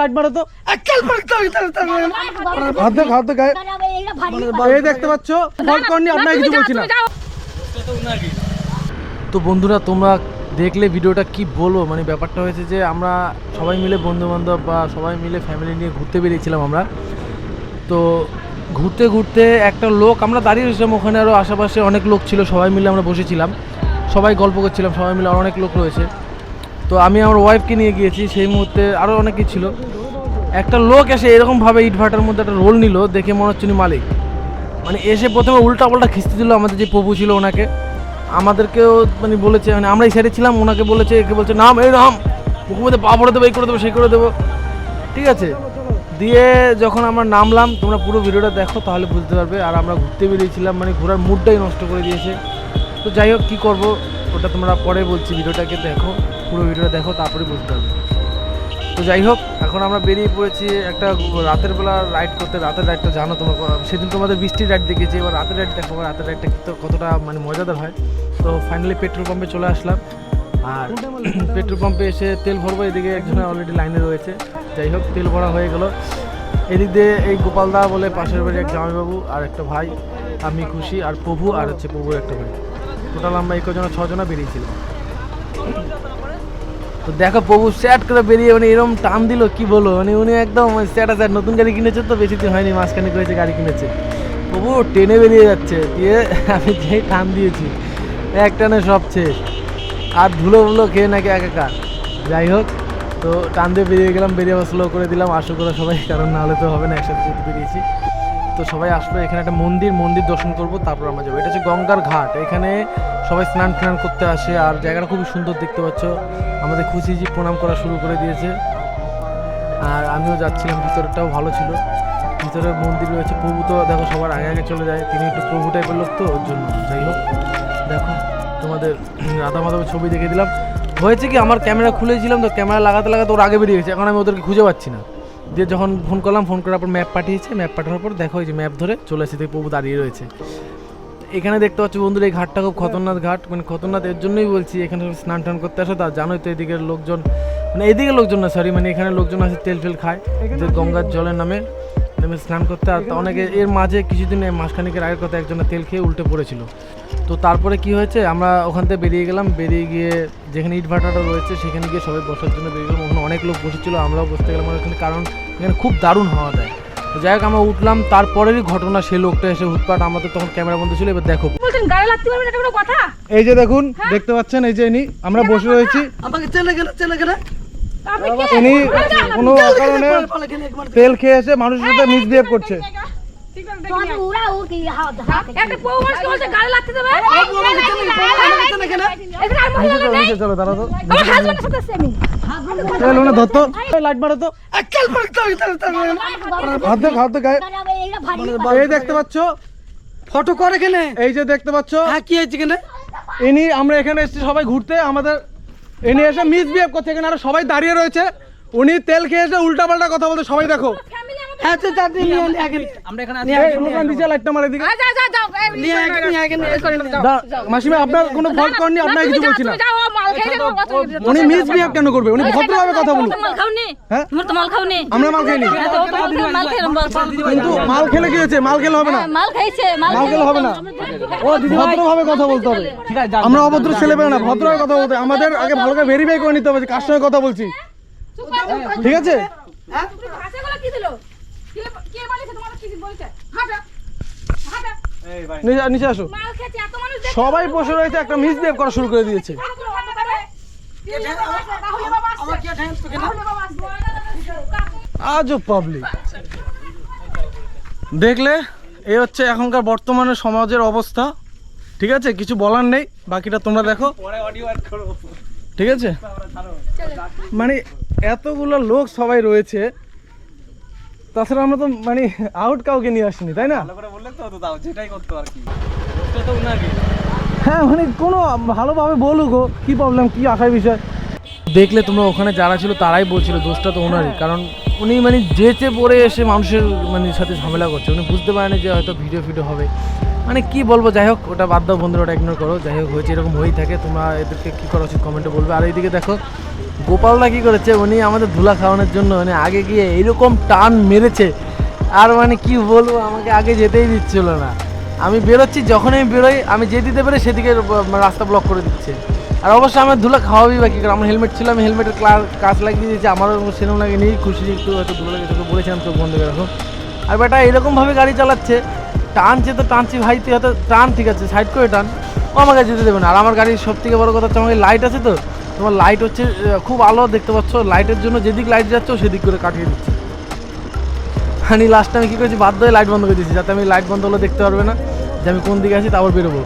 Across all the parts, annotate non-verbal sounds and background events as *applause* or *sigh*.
Light মারো তো। হাত দেখ হাত দেখ এই দেখতে পাচ্ছ? ফল্ট করনি আপনাকে কিছু বলছি না। তো বন্ধুরা তোমরা দেখলে ভিডিওটা কি বলো মানে ব্যাপারটা হয়েছে যে আমরা সবাই মিলে বন্ধু বান্ধব বা সবাই মিলে ফ্যামিলি নিয়ে ঘুরতে বেরিয়েছিলাম আমরা। তো ঘুরতে ঘুরতে একটা লোক আমরা দাঁড়িয়ে রয়েছিলাম ওখানে আরও আশেপাশে অনেক লোক ছিল সবাই মিলে আমরা বসেছিলাম। সবাই গল্প করছিলাম সবাই মিলে আর অনেক লোক রয়েছে। তো আমি আমার ওয়াইফকে নিয়ে গিয়েছি, সেই মুহূর্তে আরও অনেকেই ছিল। একটা লোক এসে এরকমভাবে ইটভাটার মধ্যে একটা রোল নিল, দেখে মনে হচ্ছে মালিক। মানে এসে প্রথমে উল্টা পাল্টা খিস্তি দিল, আমাদের যে প্রভু ছিল ওনাকে। আমাদেরকেও মানে বলেছে মানে আমরা এই সাইডে ছিলাম, ওনাকে বলেছে, একে বলছে, নাম, এই নাম, মুখের মধ্যে পা পড়ে দেবো, এই করে দেবো, সেই করে দেবো। ঠিক আছে? দিয়ে যখন আমরা নামলাম, তোমরা পুরো ভিডিওটা দেখো, তাহলে বুঝতে পারবে। আর আমরা ঘুরতে বেরিয়েছিলাম মানে ঘোরার মুডটাই নষ্ট করে দিয়েছে। তো যাই হোক, কী করব, ওটা তোমরা পরে বলছি, ভিডিওটাকে দেখো। পুরো ভিডিওটা দেখো তারপরে বুঝতে পারবে। তো যাই হোক, এখন আমরা বেরিয়ে পড়েছি একটা রাতের বেলা রাইড করতে। রাতের রাইডটা জানো তোমার, সেদিন তোমাদের বৃষ্টির রাইড দেখেছি, এবার রাতের রাইড দেখো রাতের রাইডটা কতটা মানে মজাদার হয়। তো ফাইনালি পেট্রোল পাম্পে চলে আসলাম। আর পেট্রোল পাম্পে এসে তেল ভরবো, এদিকে একজন অলরেডি লাইনে রয়েছে। যাই হোক, তেল ভরা হয়ে গেল। এদিক দিয়ে এই গোপালদা বলে পাশের বাড়ি এক জামাইবাবু আর একটা ভাই, আমি খুশি আর প্রভু আর হচ্ছে প্রভুর একটা ভাই টোটাল আমরা এই কজনা ছজনা বেরিয়েছিলাম। তো দেখো প্রভু স্যাট করে বেরিয়ে মানে এরকম টান দিল, কি বলো মানে উনি একদম স্যাট স্যাট নতুন গাড়ি কিনেছে তো, বেশি দিন হয়নি, মাঝখানে করেছে, গাড়ি কিনেছে। প্রভু টেনে বেরিয়ে যাচ্ছে, দিয়ে আমি যেই টান দিয়েছি, এক টানে সব শেষ। আর ধুলো ধুলো খেয়ে নাকি একাকার। যাই হোক, তো টান দিয়ে বেরিয়ে গেলাম, বেরিয়ে স্লো করে দিলাম আসো করে সবাই, কারণ নাহলে তো হবে না, একসাথে যেহেতু বেরিয়েছি। তো সবাই আসলো, এখানে একটা মন্দির মন্দির দর্শন করব, তারপর আমরা যাব। এটা হচ্ছে গঙ্গার ঘাট, এখানে সবাই স্নান টান করতে আসে, আর জায়গাটা খুবই সুন্দর দেখতে পাচ্ছ। আমাদের খুশিজি প্রণাম করা শুরু করে দিয়েছে। আর আমিও যাচ্ছিলাম, ভিতরটাও ভালো ছিল। ভিতরে মন্দির রয়েছে, প্রভু তো দেখো সবার আগে আগে চলে যায়। তিনি একটু প্রভু টাইপের লোক তো, ওর জন্য। যাই হোক, দেখো, তোমাদের রাধা মাধবের ছবি দেখে দিলাম। হয়েছে কি, আমার ক্যামেরা খুলেছিলাম তো, ক্যামেরা লাগাতে লাগাতে ওর আগে বেরিয়ে গেছে। এখন আমি ওদেরকে খুঁজে পাচ্ছি না। দিয়ে যখন ফোন করলাম ফোন করার পর ম্যাপ পাঠিয়েছে। ম্যাপ পাঠানোর পর দেখো এই যে ম্যাপ ধরে চলে এসে দেখি প্রভু দাঁড়িয়ে রয়েছে। এখানে দেখতে পাচ্ছ বন্ধুরা এই ঘাটটা খুব খতরনাক ঘাট। মানে খতরনাক এর জন্যই বলছি এখানে স্নান টান করতে আসো। তা জানোই তো এদিকের লোকজন মানে এদিকে লোকজন না সরি মানে এখানে লোকজন আছে তেল ফেল খায় যে গঙ্গার জলের নামে নেমে স্নান করতে। আর তা অনেকে এর মাঝে কিছুদিন মাসখানিকের আগের কথা একজনের তেল খেয়ে উল্টে পড়েছিল। তো তারপরে কি হয়েছে আমরা ওখান থেকে বেরিয়ে গেলাম। বেরিয়ে গিয়ে যেখানে ইট ভাটাটা রয়েছে সেখানে গিয়ে সবাই বসার জন্য বেরিয়ে গেলাম। ওখানে অনেক লোক বসেছিল আমরাও বসতে গেলাম। ওখানে কারণ এখানে খুব দারুণ হাওয়া দেয়। যাই হোক আমরা উঠলাম তারপরেরই ঘটনা সেই লোকটা এসে হুটপাট আমাদের তখন ক্যামেরা বন্ধ ছিল এবার দেখো। বলছেন গায়ে লাগতে পারবেন এটা কোনো কথা? এই যে দেখুন দেখতে পাচ্ছেন এই যে ইনি আমরা বসে রয়েছি। আমাকে চলে গেলে চলে গেলে? আপনি ইনি কোনো কারণে তেল খেয়ে এসে মানুষের সাথে মিসবিহেভ করছে। একটা বউ মানুষকে বলছে? গায়ে লাগতে দেবে? চলে গেলে এখানে আর মহিলা নিচে চলো, নেই? নিচে চলো দাঁড়া তো। আমার হাজবেন্ডের সাথে আছে আমি। চলো না ধরতো লাইট মারো তো। চল পড় চল চল চল হাত দেখ হাত দেখ গায়ে। এই দেখতে পাচ্ছ? ফটো করে এখানে। এই যে দেখতে পাচ্ছ? হ্যাঁ কি হয়েছে এখানে? ইনি আমরা এখানে এসেছি সবাই ঘুরতে। আমাদের ইনি এসে মিসবিহেভ করছে এখানে। আরও সবাই দাঁড়িয়ে রয়েছে। উনি তেল খেয়ে এসে উল্টা পাল্টা কথা বলতে সবাই দেখো। হ্যাঁ নিয়ে আগে আমরা এখানে লাইটটা মারে দিকে। আ, যাও যাও যাও নিয়ে আগে নিয়ে আগে করে নিয়ে মাসিমা আপনার কোনো করেনি কিছু না। যাও, মাল উনি কেন করবে? উনি ভদ্রভাবে কথা বলুন মাল খাওনি? হ্যাঁ? তোমার তো মাল খাওনি? আমরা মাল খাইনি হ্যাঁ, মাল কিন্তু মাল খেলে কি হয়েছে? মাল খেলে হবে না। হ্যাঁ, মাল খাইছে মাল মাল খেলে হবে না। ও ভদ্রভাবে কথা বলতে হবে। আমরা অভদ্র ছেলে পেলে না ভদ্রভাবে কথা বলতে আমাদের আগে ভালো করে ভেরিফাই করে নিতে হবে কার সঙ্গে কথা বলছি। ঠিক আছে? ভাষাগুলো কি দিল কে কে বলেছে তোমার কি বলছে হাঁটা হাঁটা নিচে নিচে আসো। সবাই বসে রয়েছে একটা মিসবিহেভ করা শুরু করে দিয়েছে। আজও পাবলিক দেখলে এই হচ্ছে এখনকার বর্তমানে সমাজের অবস্থা। ঠিক আছে? কিছু বলার নেই বাকিটা তোমরা দেখো। ঠিক আছে? মানে এতগুলো লোক সবাই রয়েছে তাছাড়া আমরা তো মানে আউট কাউকে নিয়ে আসিনি তাই না? হ্যাঁ মানে কোনো ভালোভাবে বলুক কি প্রবলেম কি আসার বিষয়। দেখলে তোমরা ওখানে যারা ছিল তারাই বলছিল দোষটা তো ওনারই। কারণ উনি মানে যেচে পড়ে এসে মানুষের মানে সাথে ঝামেলা করছে। উনি বুঝতে পারেনি যে হয়তো ভিডিও ফিডিও হবে। মানে কি বলব, যাই হোক, ওটা বাদ দাও বন্ধুরা, ওটা ইগনোর করো। যাই হোক, হয়েছে এরকম হয়েই থাকে, তোমরা এদেরকে কী করা, উচিত কমেন্টে বলবে। আর এইদিকে দেখো, গোপালদা কী করেছে, উনি আমাদের ধুলা খাওয়ানোর জন্য মানে আগে গিয়ে এরকম টান মেরেছে। আর মানে কি বলব, আমাকে আগে যেতেই দিচ্ছিল না। আমি বেরোচ্ছি, যখন আমি বেরোই, আমি যে দিতে পেরে, সেদিকে রাস্তা ব্লক করে দিচ্ছে। আর অবশ্যই আমার ধুলা খাওয়াবি বা কী করে, আমার হেলমেট ছিল আমি হেলমেটের কাজ লাগিয়ে দিয়েছি, আমারও সেরকম লাগেনি, খুশি একটু হয়তো ধুলো লেগে তোকে বলেছিলাম চোখ বন্ধ করে রাখো। আর বেটা, এরকমভাবে গাড়ি চালাচ্ছে টানছে তো টানছি ভাই, তুই হয়তো টান, ঠিক আছে সাইড করে টান। ও আমাকে যেতে দেবে না। আর আমার গাড়ির সব থেকে বড় কথা হচ্ছে লাইট আছে তো, তোমার লাইট হচ্ছে খুব আলো দেখতে পাচ্ছ। লাইটের জন্য যেদিক লাইট যাচ্ছে সেদিক করে কাটিয়ে দিচ্ছে। আমি লাস্টে আমি কী করেছি, বাধ্য হয়ে লাইট বন্ধ করে দিয়েছি, যাতে আমি লাইট বন্ধ হলে দেখতে পারবে না যে আমি কোন দিকে আছি তারপর বেরোবো।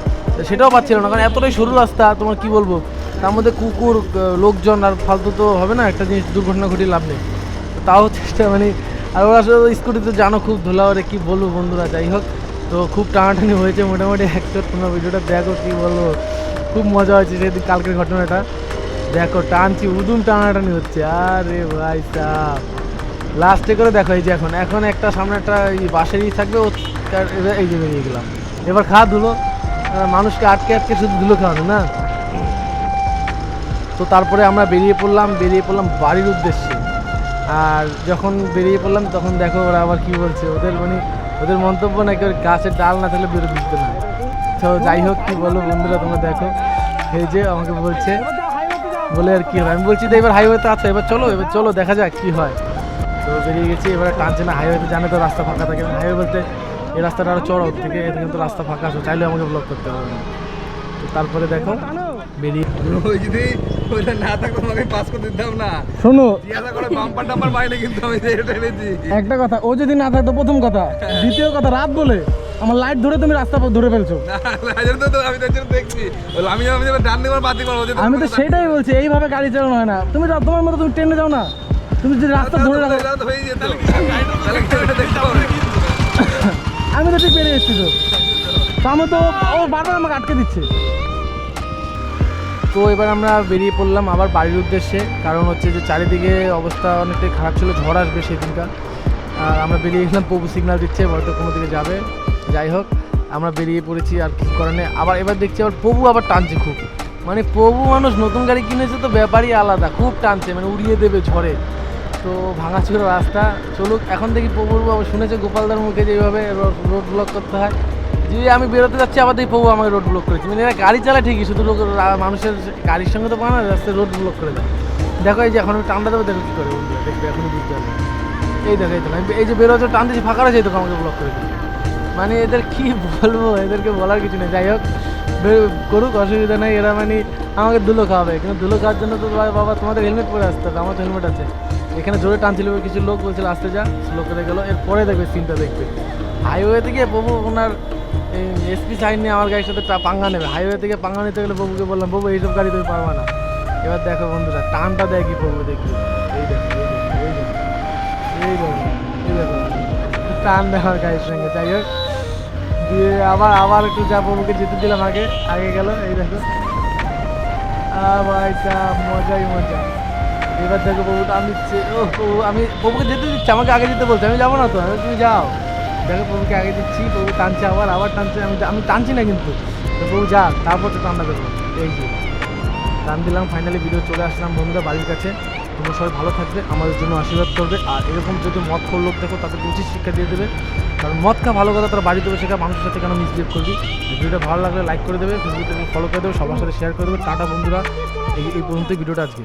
সেটাও পাচ্ছিল না, কারণ এতটাই সরু রাস্তা, তোমার কি বলব? তার মধ্যে কুকুর লোকজন আর ফালতু তো হবে না, একটা জিনিস দুর্ঘটনা ঘটিয়ে লাভ নেই। তাও চেষ্টা মানে আর ওরা আসলে স্কুটি তো জানো খুব ধুলা ওরে কী বলব বন্ধুরা, যাই হোক। তো খুব টানাটানি হয়েছে মোটামুটি। একটা তোমরা ভিডিওটা দেখো কী বলব। খুব মজা হয়েছে সেদিন কালকের ঘটনাটা। দেখো, টানছি, উদুম টানাটানি হচ্ছে। আরে ভাই সাহ। লাস্টে করে দেখো, এই যে এখন। এখন একটা সামনে একটা এই বাসের ই থাকবে, ও এই যে বেরিয়ে গেলাম। এবার খা ধুলো। মানুষকে আটকে আটকে শুধু ধুলো খাওয়ানো, না? তো তারপরে আমরা বেরিয়ে পড়লাম বেরিয়ে পড়লাম বাড়ির উদ্দেশ্যে। আর যখন বেরিয়ে পড়লাম, তখন দেখো ওরা আবার কি বলছে? ওদের মানে ওদের মন্তব্য নাকি ওর গাছের ডাল না থাকলে বেরো দিতে না তো যাই হোক, কী বলো বন্ধুরা, তোমরা দেখো। এই যে আমাকে বলছে, বলে আর কি হয়। আমি বলছি তো এবার হাইওয়েতে আছে, এবার চলো এবার চলো, দেখা যাক কি হয়। তো বেরিয়ে গেছি, এবারে টানছে না হাইওয়েতে জানে তো রাস্তা ফাঁকা থাকে হাইওয়ে বলতে এই রাস্তাটা আরও চড়ো থেকে, এতে কিন্তু রাস্তা ফাঁকা আছে চাইলেও আমাকে ব্লক করতে হবে। না তো তারপরে দেখো, বেরিয়ে ওইটা না থাকতো তোমাকে পাস করে দিতাম না। শোনো। জিজ্ঞাসা করে বাম্পার টাম্পার বাইরে কিন্তু আমি এটা এনেছি একটা কথা ও যদি না থাকতো প্রথম কথা। দ্বিতীয় কথা রাত বলে আমার লাইট ধরে তুমি রাস্তা ধরে ফেলছো। আমি তো সেটাই বলছি এইভাবে গাড়ি চালানো হয় না। তুমি তোমার মতো তুমি ট্রেনে যাও না। তুমি যদি রাস্তা ধরে রাখো *laughs* আমি তো ঠিক বেরিয়ে এসেছি তো। তো আমি তো ও বারবার আমাকে আটকে দিচ্ছে। তো এবার আমরা বেরিয়ে পড়লাম আবার বাড়ির উদ্দেশ্যে। কারণ হচ্ছে যে চারিদিকে অবস্থা অনেকটাই খারাপ ছিল, ঝড় আসবে সেদিনকার। আর আমরা বেরিয়ে গেলাম, প্রভু সিগন্যাল দিচ্ছে, হয়তো কোনো দিকে যাবে। যাই হোক, আমরা বেরিয়ে পড়েছি আর কিছু করার আবার এবার দেখছি আবার প্রভু আবার টানছে খুব। মানে প্রভু মানুষ নতুন গাড়ি কিনেছে তো ব্যাপারই আলাদা, খুব টানছে মানে উড়িয়ে দেবে ঝড়ে। তো ভাঙাচুরা রাস্তা। চলুক, এখন দেখি প্রভুর বাবু শুনেছে, গোপালদার মুখে যেভাবে রোড ব্লক করতে হয়। যে আমি বেরোতে যাচ্ছি, আবার দেখি প্রভু আমাকে রোড ব্লক করেছে। মানে এরা গাড়ি চালায় ঠিকই, শুধু লোক মানুষের গাড়ির সঙ্গে তো পায় না, রাস্তায় রোড ব্লক করে দেয়। দেখো এই যে এখন আমি টানটা দেবো, দেখো কী করে দেখবে এখনই বুঝতে পারবে। এই দেখো এই দেখো, আমি এই যে বেরোতে টান দিয়েছি, ফাঁকা রয়েছে দেখো আমাকে ব্লক করে দিয়েছে মানে এদের কি বলব, এদেরকে বলার কিছু নেই। যাই হোক করুক, অসুবিধা নেই, এরা মানে আমাকে ধুলো খাওয়াবে। কিন্তু ধুলো খাওয়ার জন্য তো বাবা, তোমাদের হেলমেট পরে আসতে হবে, আমার তো হেলমেট আছে। এখানে জোরে টানছিল কিছু লোক বলছিল, আসতে যা। স্লো করে গেলো, এরপরে দেখবে সিনটা দেখবে। হাইওয়ে থেকে প্রভু ওনার এসপি সাইন নিয়ে আমার গাড়ির সাথে পাঙ্গা নেবে। হাইওয়ে থেকে পাঙ্গা নিতে গেলে প্রভুকে বললাম প্রভু এইসব গাড়ি তুমি পারবা না। এবার দেখো বন্ধুরা, টানটা দেয় কি প্রভু দেখি। এই দেখো এই দেখো টান দেওয়ার গাড়ির সঙ্গে, যাই হোক। দিয়ে আবার আবার একটু যা প্রভুকে যেতে দিলাম আগে আগে গেল, এই দেখো। এটা মজাই মজা। এবার দেখো টান দিচ্ছে ও, আমি প্রভুকে যেতে দিচ্ছি, আমাকে আগে যেতে বলছে, আমি যাব না তো, আমি তুমি যাও। দেখো প্রভুকে আগে দিচ্ছি, প্রভু টানছে আবার আবার টানছে, আমি আমি টানছি না কিন্তু। তো প্রভু যা, তারপর তো টান্না দেবো এই যে, টান দিলাম ফাইনালি ভিডিও চলে আসলাম বন্ধুরা বাড়ির কাছে। তোমরা সবাই ভালো থাকবে, আমাদের জন্য আশীর্বাদ করবে। আর এরকম যদি মদ খোর লোক দেখো, তাদেরকে উচিত শিক্ষা দিয়ে দেবে। কারণ মদ খা ভালো কথা তারা বাড়িতে বসে মানুষের সাথে কেন মিসবিহেভ করবি? ভিডিওটা ভালো লাগলে লাইক করে দেবে ফেসবুকে ফলো করে দেবে, সবার সাথে শেয়ার করে দেবে। টাটা বন্ধুরা, এই এই পর্যন্ত ভিডিওটা আজকে।